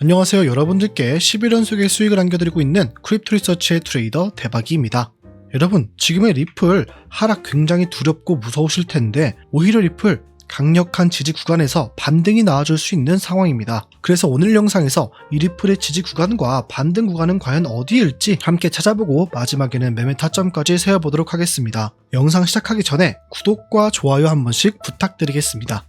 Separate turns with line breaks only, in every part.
안녕하세요 여러분들께 11연속의 수익을 안겨드리고 있는 크립토 리서치의 트레이더 대박이입니다. 여러분 지금의 리플 하락 굉장히 두렵고 무서우실 텐데 오히려 리플 강력한 지지 구간에서 반등이 나와줄 수 있는 상황입니다. 그래서 오늘 영상에서 이 리플의 지지 구간과 반등 구간은 과연 어디일지 함께 찾아보고 마지막에는 매매 타점까지 세워보도록 하겠습니다. 영상 시작하기 전에 구독과 좋아요 한 번씩 부탁드리겠습니다.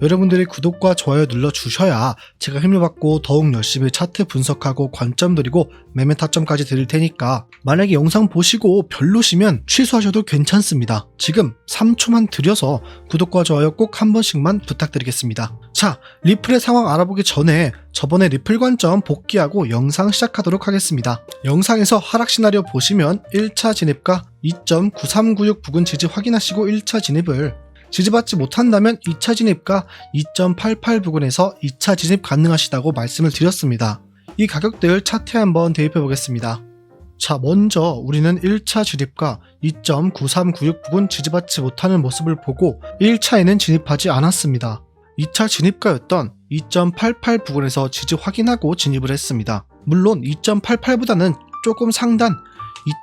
여러분들이 구독과 좋아요 눌러주셔야 제가 힘을 받고 더욱 열심히 차트 분석하고 관점 드리고 매매 타점까지 드릴 테니까 만약에 영상 보시고 별로시면 취소하셔도 괜찮습니다. 지금 3초만 들여서 구독과 좋아요 꼭 한 번씩만 부탁드리겠습니다. 자, 리플의 상황 알아보기 전에 저번에 리플 관점 복귀하고 영상 시작하도록 하겠습니다. 영상에서 하락 시나리오 보시면 1차 진입가 2.9396 부근 지지 확인하시고 1차 진입을 지지받지 못한다면 2차 진입가 2.88 부근에서 2차 진입 가능하시다고 말씀을 드렸습니다. 이 가격대를 차트에 한번 대입해 보겠습니다. 자, 먼저 우리는 1차 진입가 2.9396 부근 지지받지 못하는 모습을 보고 1차에는 진입하지 않았습니다. 2차 진입가였던 2.88 부근에서 지지 확인하고 진입을 했습니다. 물론 2.88보다는 조금 상단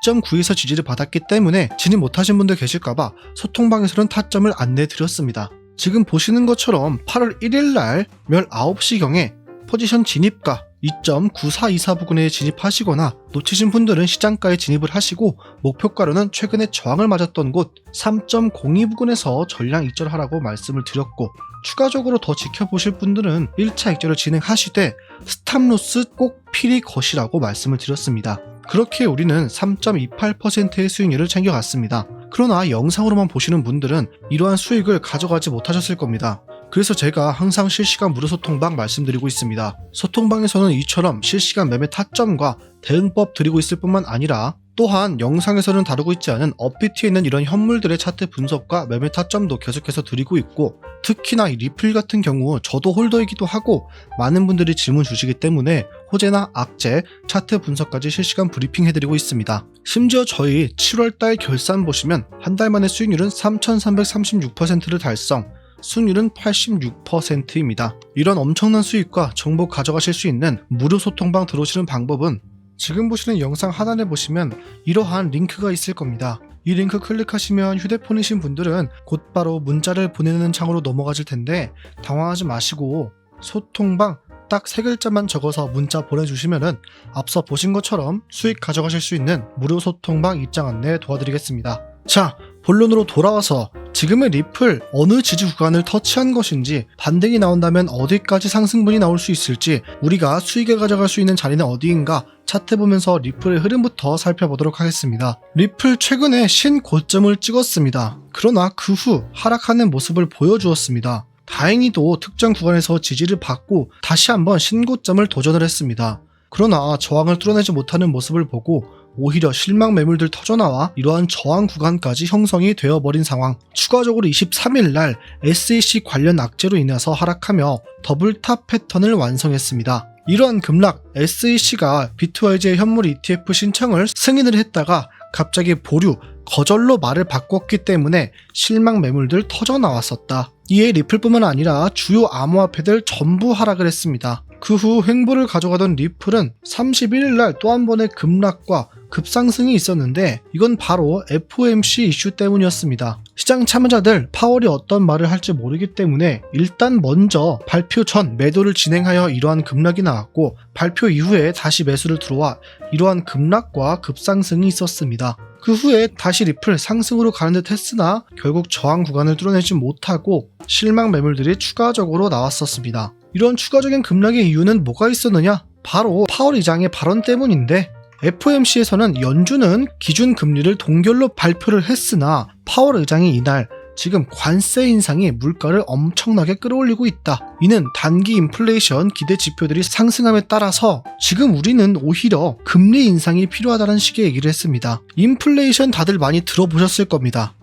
2.9에서 지지를 받았기 때문에 진입 못하신 분들 계실까봐 소통방에서는 타점을 안내 드렸습니다. 지금 보시는 것처럼 8월 1일 날 19시경에 포지션 진입가 2.9424 부근에 진입하시거나 놓치신 분들은 시장가에 진입을 하시고 목표가로는 최근에 저항을 맞았던 곳 3.02 부근에서 전량 익절하라고 말씀을 드렸고 추가적으로 더 지켜보실 분들은 1차 익절을 진행하시되 스탑로스 꼭 필히 거시라고 말씀을 드렸습니다. 그렇게 우리는 3.28%의 수익률을 챙겨갔습니다. 그러나 영상으로만 보시는 분들은 이러한 수익을 가져가지 못하셨을 겁니다. 그래서 제가 항상 실시간 무료 소통방 말씀드리고 있습니다. 소통방에서는 이처럼 실시간 매매 타점과 대응법 드리고 있을 뿐만 아니라 또한 영상에서는 다루고 있지 않은 업비트에 있는 이런 현물들의 차트 분석과 매매 타점도 계속해서 드리고 있고 특히나 이 리플 같은 경우 저도 홀더이기도 하고 많은 분들이 질문 주시기 때문에 호재나 악재, 차트 분석까지 실시간 브리핑 해드리고 있습니다. 심지어 저희 7월달 결산 보시면 한 달 만에 수익률은 3,336%를 달성, 수익률은 86%입니다. 이런 엄청난 수익과 정보 가져가실 수 있는 무료 소통방 들어오시는 방법은 지금 보시는 영상 하단에 보시면 이러한 링크가 있을 겁니다. 이 링크 클릭하시면 휴대폰이신 분들은 곧바로 문자를 보내는 창으로 넘어가실 텐데 당황하지 마시고 소통방 딱 세 글자만 적어서 문자 보내주시면은 앞서 보신 것처럼 수익 가져가실 수 있는 무료 소통방 입장 안내 도와드리겠습니다. 자, 본론으로 돌아와서 지금의 리플 어느 지지 구간을 터치한 것인지 반등이 나온다면 어디까지 상승분이 나올 수 있을지 우리가 수익을 가져갈 수 있는 자리는 어디인가 차트 보면서 리플의 흐름부터 살펴보도록 하겠습니다. 리플 최근에 신고점을 찍었습니다. 그러나 그 후 하락하는 모습을 보여주었습니다. 다행히도 특정 구간에서 지지를 받고 다시 한번 신고점을 도전을 했습니다. 그러나 저항을 뚫어내지 못하는 모습을 보고 오히려 실망 매물들 터져나와 이러한 저항 구간까지 형성이 되어버린 상황. 추가적으로 23일 날 SEC 관련 악재로 인해서 하락하며 더블탑 패턴을 완성했습니다. 이러한 급락 SEC가 비트와이즈의 현물 ETF 신청을 승인을 했다가 갑자기 보류, 거절로 말을 바꿨기 때문에 실망 매물들 터져 나왔었다. 이에 리플뿐만 아니라 주요 암호화폐들 전부 하락을 했습니다. 그 후 횡보를 가져가던 리플은 31일 날 또 한 번의 급락과 급상승이 있었는데 이건 바로 FOMC 이슈 때문이었습니다. 시장 참여자들 파월이 어떤 말을 할지 모르기 때문에 일단 먼저 발표 전 매도를 진행하여 이러한 급락이 나왔고 발표 이후에 다시 매수를 들어와 이러한 급락과 급상승이 있었습니다. 그 후에 다시 리플 상승으로 가는 듯 했으나 결국 저항 구간을 뚫어내지 못하고 실망 매물들이 추가적으로 나왔었습니다. 이런 추가적인 급락의 이유는 뭐가 있었느냐? 바로 파월 의장의 발언 때문인데 FOMC에서는 연준은 기준 금리를 동결로 발표를 했으나 파월 의장이 이날 지금 관세 인상이 물가를 엄청나게 끌어올리고 있다. 이는 단기 인플레이션 기대 지표들이 상승함에 따라서 지금 우리는 오히려 금리 인상이 필요하다는 식의 얘기를 했습니다. 인플레이션 다들 많이 들어보셨을 겁니다.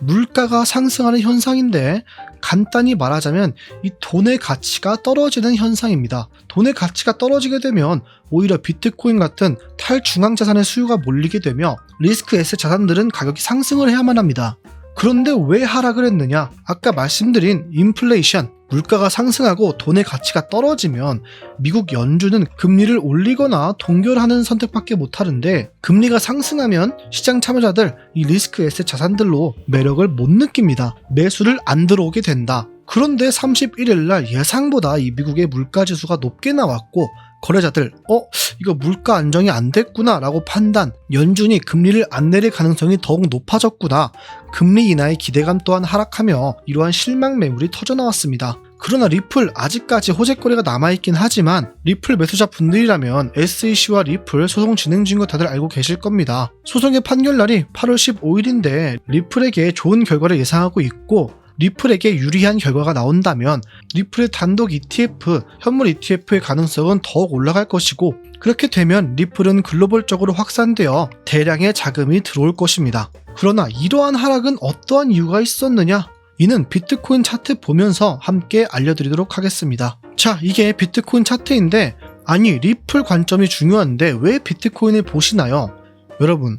물가가 상승하는 현상인데 간단히 말하자면 이 돈의 가치가 떨어지는 현상입니다. 돈의 가치가 떨어지게 되면 오히려 비트코인 같은 탈중앙 자산의 수요가 몰리게 되며 리스크 에셋 자산들은 가격이 상승을 해야만 합니다. 그런데 왜 하락을 했느냐? 아까 말씀드린 인플레이션, 물가가 상승하고 돈의 가치가 떨어지면 미국 연준은 금리를 올리거나 동결하는 선택밖에 못하는데 금리가 상승하면 시장 참여자들 이 리스크 에셋 자산들로 매력을 못 느낍니다. 매수를 안 들어오게 된다. 그런데 31일 날 예상보다 이 미국의 물가 지수가 높게 나왔고 거래자들 어 이거 물가 안정이 안 됐구나 라고 판단 연준이 금리를 안 내릴 가능성이 더욱 높아졌구나 금리 인하의 기대감 또한 하락하며 이러한 실망 매물이 터져 나왔습니다. 그러나 리플 아직까지 호재거리가 남아있긴 하지만 리플 매수자 분들이라면 SEC와 리플 소송 진행 중인 거 다들 알고 계실 겁니다. 소송의 판결날이 8월 15일인데 리플에게 좋은 결과를 예상하고 있고 리플에게 유리한 결과가 나온다면 리플의 단독 ETF, 현물 ETF의 가능성은 더욱 올라갈 것이고 그렇게 되면 리플은 글로벌적으로 확산되어 대량의 자금이 들어올 것입니다. 그러나 이러한 하락은 어떠한 이유가 있었느냐? 이는 비트코인 차트 보면서 함께 알려드리도록 하겠습니다. 자, 이게 비트코인 차트인데, 아니, 리플 관점이 중요한데 왜 비트코인을 보시나요? 여러분,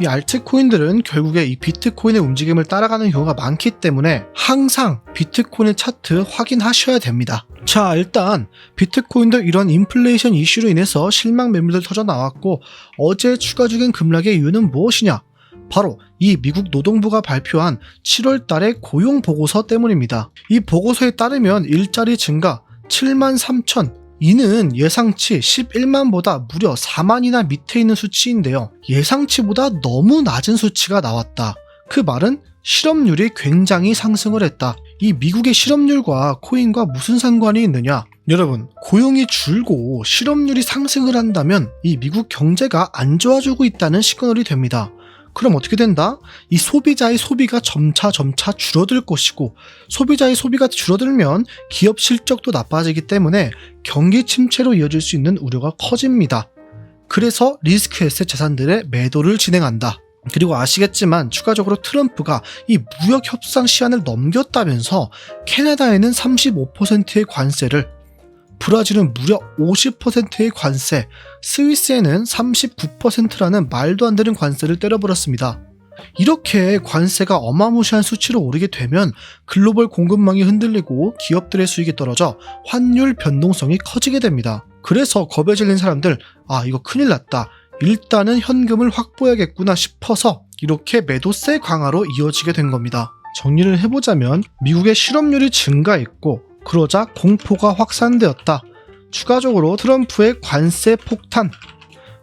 이 알트코인들은 결국에 이 비트코인의 움직임을 따라가는 경우가 많기 때문에 항상 비트코인의 차트 확인하셔야 됩니다. 자, 일단 비트코인도 이런 인플레이션 이슈로 인해서 실망 매물들 터져 나왔고 어제 추가적인 급락의 이유는 무엇이냐? 바로 이 미국 노동부가 발표한 7월 달의 고용 보고서 때문입니다. 이 보고서에 따르면 일자리 증가 7만 3천 이는 예상치 11만보다 무려 4만이나 밑에 있는 수치인데요. 예상치보다 너무 낮은 수치가 나왔다. 그 말은 실업률이 굉장히 상승을 했다. 이 미국의 실업률과 코인과 무슨 상관이 있느냐? 여러분, 고용이 줄고 실업률이 상승을 한다면 이 미국 경제가 안 좋아지고 있다는 시그널이 됩니다. 그럼 어떻게 된다? 이 소비자의 소비가 점차 점차 줄어들 것이고 소비자의 소비가 줄어들면 기업 실적도 나빠지기 때문에 경기 침체로 이어질 수 있는 우려가 커집니다. 그래서 리스크 에셋 자산들의 매도를 진행한다. 그리고 아시겠지만 추가적으로 트럼프가 이 무역 협상 시한을 넘겼다면서 캐나다에는 35%의 관세를 브라질은 무려 50%의 관세, 스위스에는 39%라는 말도 안 되는 관세를 때려버렸습니다. 이렇게 관세가 어마무시한 수치로 오르게 되면 글로벌 공급망이 흔들리고 기업들의 수익이 떨어져 환율 변동성이 커지게 됩니다. 그래서 겁에 질린 사람들, 아, 이거 큰일 났다. 일단은 현금을 확보해야겠구나 싶어서 이렇게 매도세 강화로 이어지게 된 겁니다. 정리를 해보자면 미국의 실업률이 증가했고 그러자 공포가 확산되었다. 추가적으로 트럼프의 관세 폭탄,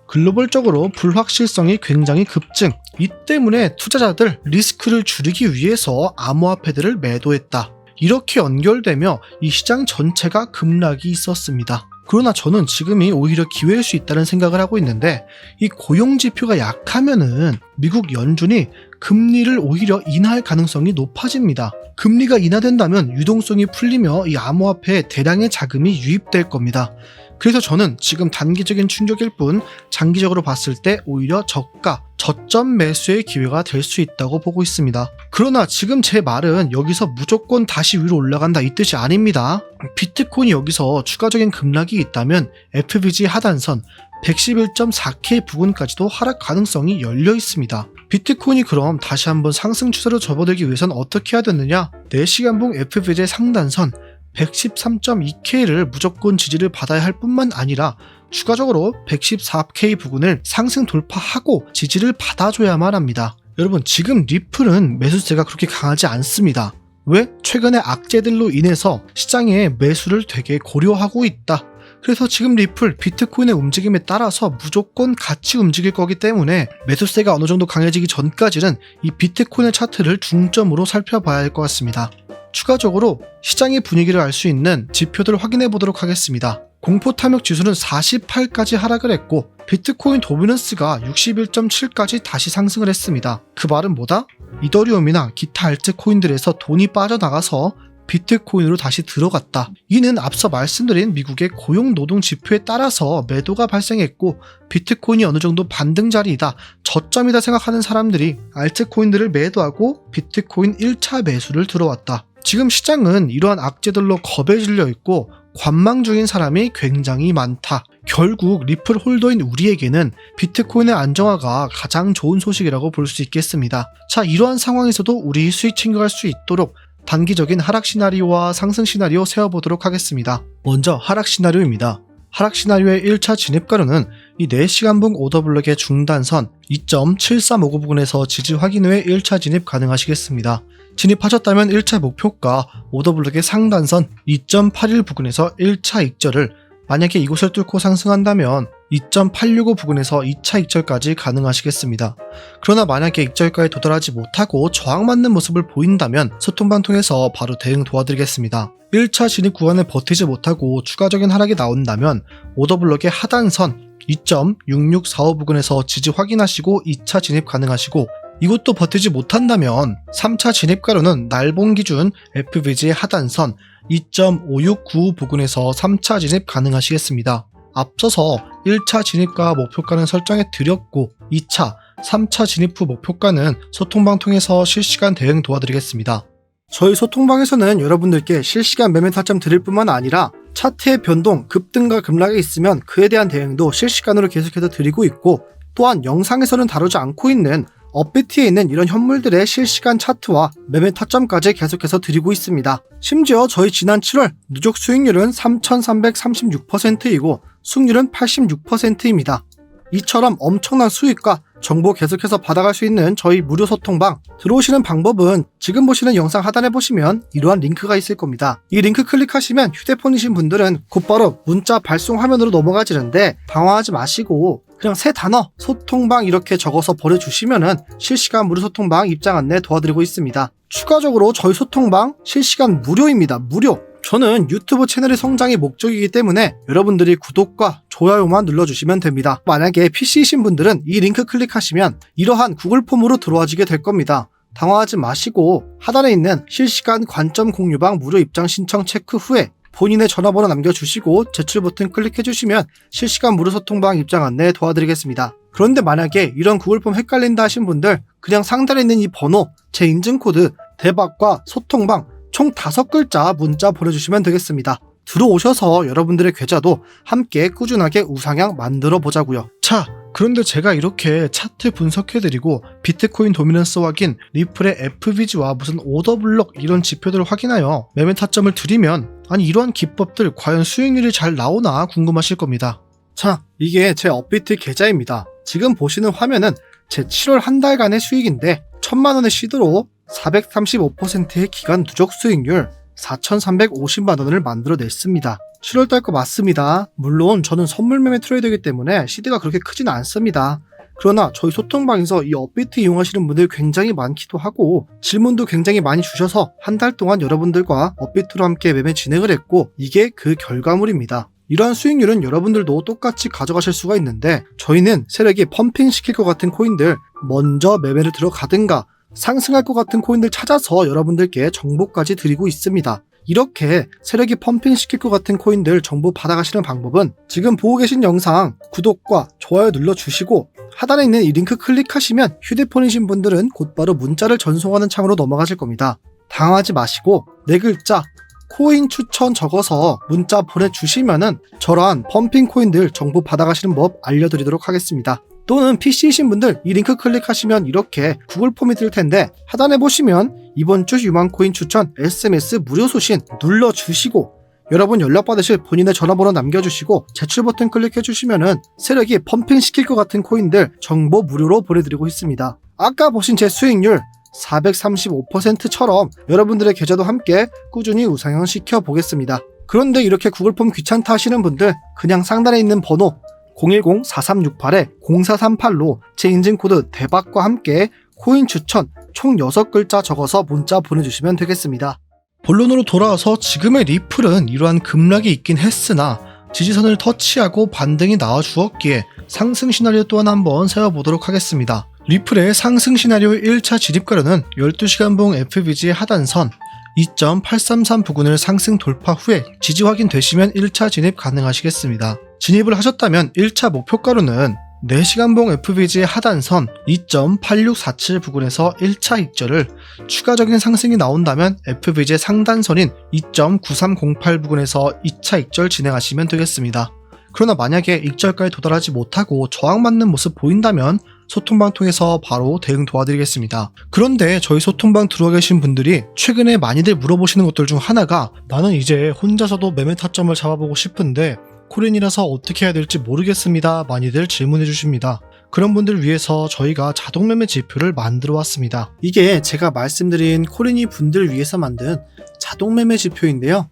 글로벌적으로 불확실성이 굉장히 급증. 이 때문에 투자자들 리스크를 줄이기 위해서 암호화폐들을 매도했다. 이렇게 연결되며 이 시장 전체가 급락이 있었습니다. 그러나 저는 지금이 오히려 기회일 수 있다는 생각을 하고 있는데 이 고용 지표가 약하면은 미국 연준이 금리를 오히려 인하할 가능성이 높아집니다. 금리가 인하된다면 유동성이 풀리며 이 암호화폐에 대량의 자금이 유입될 겁니다. 그래서 저는 지금 단기적인 충격일 뿐 장기적으로 봤을 때 오히려 저가, 저점 매수의 기회가 될 수 있다고 보고 있습니다. 그러나 지금 제 말은 여기서 무조건 다시 위로 올라간다 이 뜻이 아닙니다. 비트코인이 여기서 추가적인 급락이 있다면 FBG 하단선 111.4K 부근까지도 하락 가능성이 열려 있습니다. 비트코인이 그럼 다시 한번 상승 추세로 접어들기 위해선 어떻게 해야 되느냐? 4시간봉 FBJ 상단선 113.2K를 무조건 지지를 받아야 할 뿐만 아니라 추가적으로 114K 부근을 상승 돌파하고 지지를 받아줘야만 합니다. 여러분 지금 리플은 매수세가 그렇게 강하지 않습니다. 왜? 최근의 악재들로 인해서 시장의 매수를 되게 고려하고 있다. 그래서 지금 리플, 비트코인의 움직임에 따라서 무조건 같이 움직일 거기 때문에 매수세가 어느 정도 강해지기 전까지는 이 비트코인의 차트를 중점으로 살펴봐야 할 것 같습니다. 추가적으로 시장의 분위기를 알 수 있는 지표들을 확인해 보도록 하겠습니다. 공포 탐욕 지수는 48까지 하락을 했고 비트코인 도미넌스가 61.7까지 다시 상승을 했습니다. 그 말은 뭐다? 이더리움이나 기타 알트 코인들에서 돈이 빠져나가서 비트코인으로 다시 들어갔다. 이는 앞서 말씀드린 미국의 고용 노동 지표에 따라서 매도가 발생했고 비트코인이 어느 정도 반등 자리이다, 저점이다 생각하는 사람들이 알트코인들을 매도하고 비트코인 1차 매수를 들어왔다. 지금 시장은 이러한 악재들로 겁에 질려 있고 관망 중인 사람이 굉장히 많다. 결국 리플 홀더인 우리에게는 비트코인의 안정화가 가장 좋은 소식이라고 볼 수 있겠습니다. 자, 이러한 상황에서도 우리 수익 챙겨갈 수 있도록 단기적인 하락 시나리오와 상승 시나리오 세워보도록 하겠습니다. 먼저 하락 시나리오입니다. 하락 시나리오의 1차 진입가로는 이 4시간봉 오더블럭의 중단선 2.7359 부근에서 지지 확인 후에 1차 진입 가능하시겠습니다. 진입하셨다면 1차 목표가 오더블럭의 상단선 2.81 부근에서 1차 익절을 만약에 이곳을 뚫고 상승한다면 2.865 부근에서 2차 익절까지 가능하시겠습니다. 그러나 만약에 익절가에 도달하지 못하고 저항맞는 모습을 보인다면 소통방 통해서 바로 대응 도와드리겠습니다. 1차 진입 구간을 버티지 못하고 추가적인 하락이 나온다면 오더블럭의 하단선 2.6645 부근에서 지지 확인하시고 2차 진입 가능하시고 이것도 버티지 못한다면 3차 진입가로는 날봉 기준 FVG의 하단선 2.5695 부근에서 3차 진입 가능하시겠습니다. 앞서서 1차 진입가 목표가는 설정해 드렸고 2차, 3차 진입 후 목표가는 소통방 통해서 실시간 대응 도와드리겠습니다. 저희 소통방에서는 여러분들께 실시간 매매 타점 드릴 뿐만 아니라 차트의 변동, 급등과 급락이 있으면 그에 대한 대응도 실시간으로 계속해서 드리고 있고 또한 영상에서는 다루지 않고 있는 업비트에 있는 이런 현물들의 실시간 차트와 매매 타점까지 계속해서 드리고 있습니다. 심지어 저희 지난 7월 누적 수익률은 3,336%이고 수익률은 86%입니다. 이처럼 엄청난 수익과 정보 계속해서 받아갈 수 있는 저희 무료 소통방 들어오시는 방법은 지금 보시는 영상 하단에 보시면 이러한 링크가 있을 겁니다. 이 링크 클릭하시면 휴대폰이신 분들은 곧바로 문자 발송 화면으로 넘어가지는데 당황하지 마시고 그냥 세 단어 소통방 이렇게 적어서 보내주시면은 실시간 무료 소통방 입장 안내 도와드리고 있습니다. 추가적으로 저희 소통방 실시간 무료입니다. 무료. 저는 유튜브 채널의 성장이 목적이기 때문에 여러분들이 구독과 좋아요만 눌러주시면 됩니다. 만약에 PC이신 분들은 이 링크 클릭하시면 이러한 구글 폼으로 들어와지게 될 겁니다. 당황하지 마시고 하단에 있는 실시간 관점 공유방 무료 입장 신청 체크 후에 본인의 전화번호 남겨주시고 제출 버튼 클릭해주시면 실시간 무료 소통방 입장 안내 도와드리겠습니다. 그런데 만약에 이런 구글폼 헷갈린다 하신 분들 그냥 상단에 있는 이 번호, 제 인증코드, 대박과 소통방 총 다섯 글자 문자 보내주시면 되겠습니다. 들어오셔서 여러분들의 계좌도 함께 꾸준하게 우상향 만들어 보자고요. 자, 그런데 제가 이렇게 차트 분석해드리고 비트코인 도미넌스 확인, 리플의 FVG와 무슨 오더블럭 이런 지표들을 확인하여 매매 타점을 드리면 아니 이러한 기법들 과연 수익률이 잘 나오나 궁금하실 겁니다. 자, 이게 제 업비트 계좌입니다. 지금 보시는 화면은 제 7월 한 달간의 수익인데 천만 원의 시드로 435%의 기간 누적 수익률 4,350만 원을 만들어냈습니다. 7월달 거 맞습니다. 물론 저는 선물 매매 트레이더이기 때문에 시드가 그렇게 크진 않습니다. 그러나 저희 소통방에서 이 업비트 이용하시는 분들 굉장히 많기도 하고 질문도 굉장히 많이 주셔서 한 달 동안 여러분들과 업비트로 함께 매매 진행을 했고 이게 그 결과물입니다. 이러한 수익률은 여러분들도 똑같이 가져가실 수가 있는데 저희는 세력이 펌핑 시킬 것 같은 코인들 먼저 매매를 들어가든가 상승할 것 같은 코인들 찾아서 여러분들께 정보까지 드리고 있습니다. 이렇게 세력이 펌핑 시킬 것 같은 코인들 정보 받아가시는 방법은 지금 보고 계신 영상 구독과 좋아요 눌러주시고 하단에 있는 이 링크 클릭하시면 휴대폰이신 분들은 곧바로 문자를 전송하는 창으로 넘어가실 겁니다. 당하지 마시고 네 글자 코인 추천 적어서 문자 보내주시면은 저러한 펌핑 코인들 정보 받아가시는 법 알려드리도록 하겠습니다. 또는 PC이신 분들 이 링크 클릭하시면 이렇게 구글 폼이 뜰 텐데 하단에 보시면 이번 주 유망코인 추천 SMS 무료 소신 눌러주시고 여러분 연락받으실 본인의 전화번호 남겨주시고 제출 버튼 클릭해주시면은 세력이 펌핑 시킬 것 같은 코인들 정보 무료로 보내드리고 있습니다. 아까 보신 제 수익률 435%처럼 여러분들의 계좌도 함께 꾸준히 우상향 시켜 보겠습니다. 그런데 이렇게 구글 폼 귀찮다 하시는 분들 그냥 상단에 있는 번호 010-4368-0438로 제 인증코드 대박과 함께 코인 추천 총 6글자 적어서 문자 보내주시면 되겠습니다. 본론으로 돌아와서 지금의 리플은 이러한 급락이 있긴 했으나 지지선을 터치하고 반등이 나와 주었기에 상승 시나리오 또한 한번 세워보도록 하겠습니다. 리플의 상승 시나리오 1차 진입가로는 12시간봉 FBG 하단선 2.833 부근을 상승 돌파 후에 지지 확인되시면 1차 진입 가능하시겠습니다. 진입을 하셨다면 1차 목표가로는 4시간봉 FBG 하단선 2.8647 부근에서 1차 익절을 추가적인 상승이 나온다면 FBG 상단선인 2.9308 부근에서 2차 익절 진행하시면 되겠습니다. 그러나 만약에 익절가에 도달하지 못하고 저항받는 모습 보인다면 소통방 통해서 바로 대응 도와드리겠습니다. 그런데 저희 소통방 들어와 계신 분들이 최근에 많이들 물어보시는 것들 중 하나가 나는 이제 혼자서도 매매 타점을 잡아보고 싶은데 코린이라서 어떻게 해야 될지 모르겠습니다. 많이들 질문해 주십니다. 그런 분들 위해서 저희가 자동 매매 지표를 만들어 왔습니다. 이게 제가 말씀드린 코린이 분들 위해서 만든 자동 매매 지표인데요.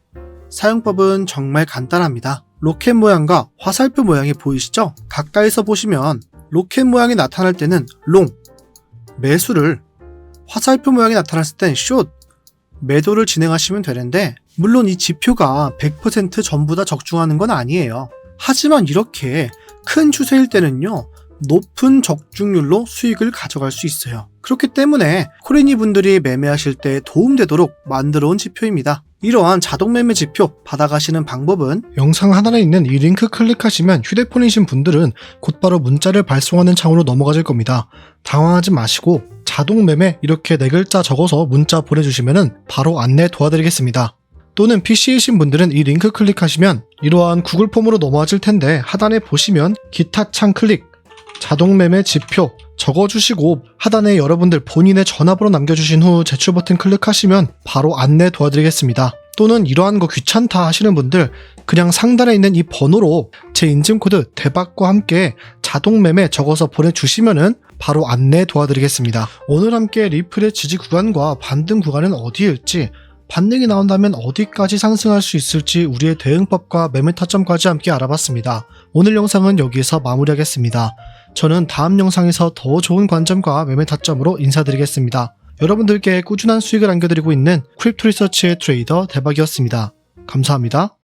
사용법은 정말 간단합니다. 로켓 모양과 화살표 모양이 보이시죠? 가까이서 보시면 로켓 모양이 나타날 때는 롱, 매수를, 화살표 모양이 나타났을 땐 숏, 매도를 진행하시면 되는데, 물론 이 지표가 100% 전부 다 적중하는 건 아니에요. 하지만 이렇게 큰 추세일 때는요, 높은 적중률로 수익을 가져갈 수 있어요. 그렇기 때문에 코리니 분들이 매매하실 때 도움되도록 만들어 온 지표입니다. 이러한 자동 매매 지표 받아가시는 방법은 영상 하단에 있는 이 링크 클릭하시면 휴대폰이신 분들은 곧바로 문자를 발송하는 창으로 넘어가실 겁니다. 당황하지 마시고 자동 매매 이렇게 네 글자 적어서 문자 보내주시면 바로 안내 도와드리겠습니다. 또는 PC이신 분들은 이 링크 클릭하시면 이러한 구글 폼으로 넘어가실 텐데 하단에 보시면 기타 창 클릭 자동 매매 지표 적어주시고 하단에 여러분들 본인의 전화번호 남겨주신 후 제출 버튼 클릭하시면 바로 안내 도와드리겠습니다. 또는 이러한 거 귀찮다 하시는 분들 그냥 상단에 있는 이 번호로 제 인증코드 대박과 함께 자동 매매 적어서 보내주시면은 바로 안내 도와드리겠습니다. 오늘 함께 리플의 지지 구간과 반등 구간은 어디일지 반등이 나온다면 어디까지 상승할 수 있을지 우리의 대응법과 매매 타점까지 함께 알아봤습니다. 오늘 영상은 여기에서 마무리하겠습니다. 저는 다음 영상에서 더 좋은 관점과 매매 타점으로 인사드리겠습니다. 여러분들께 꾸준한 수익을 안겨드리고 있는 크립토 리서치의 트레이더 대박이었습니다. 감사합니다.